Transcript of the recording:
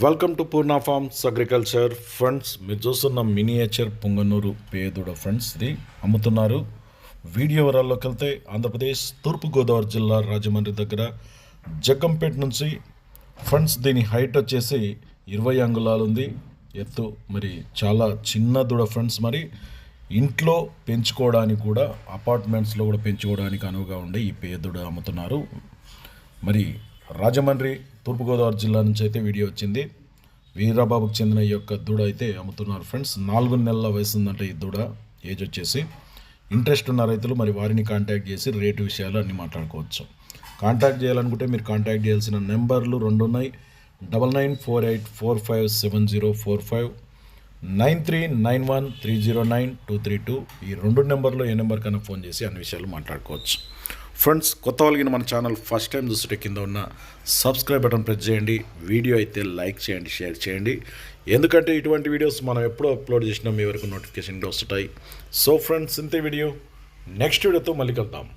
Welcome to Purna farms agriculture friends మీరు చూస్తున్న miniature Punganur పేదుడ friends ఇది అమ్ముతున్నారు. వీడియో వివరాల్లోకి వెళ్తే ఆంధ్రప్రదేశ్ తూర్పుగోదావరి జిల్లా రాజమండ్రి దగ్గర జగ్గంపేట నుంచి ఫ్రెండ్స్ దీని హైట్ వచ్చేసి ఇరవై అంగుళాలు ఉంది. ఎత్తు మరి చాలా చిన్న దూడ ఫ్రెండ్స్ మరి. ఇంట్లో పెంచుకోవడానికి కూడా అపార్ట్మెంట్స్లో కూడా పెంచుకోవడానికి అనువుగా ఉండే ఈ పేదుడ అమ్ముతున్నారు. మరి రాజమండ్రి తూర్పుగోదావరి జిల్లా నుంచి అయితే వీడియో వచ్చింది. వీరాబాబుకు చెందిన ఈ యొక్క దూడ అయితే అమ్ముతున్నారు ఫ్రెండ్స్. నాలుగు నెలల వయసు ఉందంటే ఈ దూడ ఏజ్ వచ్చేసి. ఇంట్రెస్ట్ ఉన్న రైతులు మరి వారిని కాంటాక్ట్ చేసి రేటు విషయాలు అన్నీ మాట్లాడుకోవచ్చు. కాంటాక్ట్ చేయాలనుకుంటే మీరు కాంటాక్ట్ చేయాల్సిన నెంబర్లు రెండు ఉన్నాయి. Double nine four eight four five seven zero four five nine three nine one three zero nine two three two. ఈ రెండు నెంబర్లో ఏ నెంబర్ కన్నా ఫోన్ చేసి అన్ని విషయాలు మాట్లాడుకోవచ్చు. ఫ్రెండ్స్ కొత్త వాళ్ళకి మన ఛానల్ ఫస్ట్ టైం చూస్తుంటే కింద ఉన్న సబ్స్క్రైబ్ బటన్ ప్రెస్ చేయండి. వీడియో అయితే లైక్ చేయండి షేర్ చేయండి. ఎందుకంటే ఇటువంటి వీడియోస్ మనం ఎప్పుడో అప్లోడ్ చేసినా మీ వరకు నోటిఫికేషన్ వస్తుంటాయి. సో ఫ్రెండ్స్ ఇంతే వీడియో నెక్స్ట్ వీడియోతో మళ్ళీ కలుద్దాం.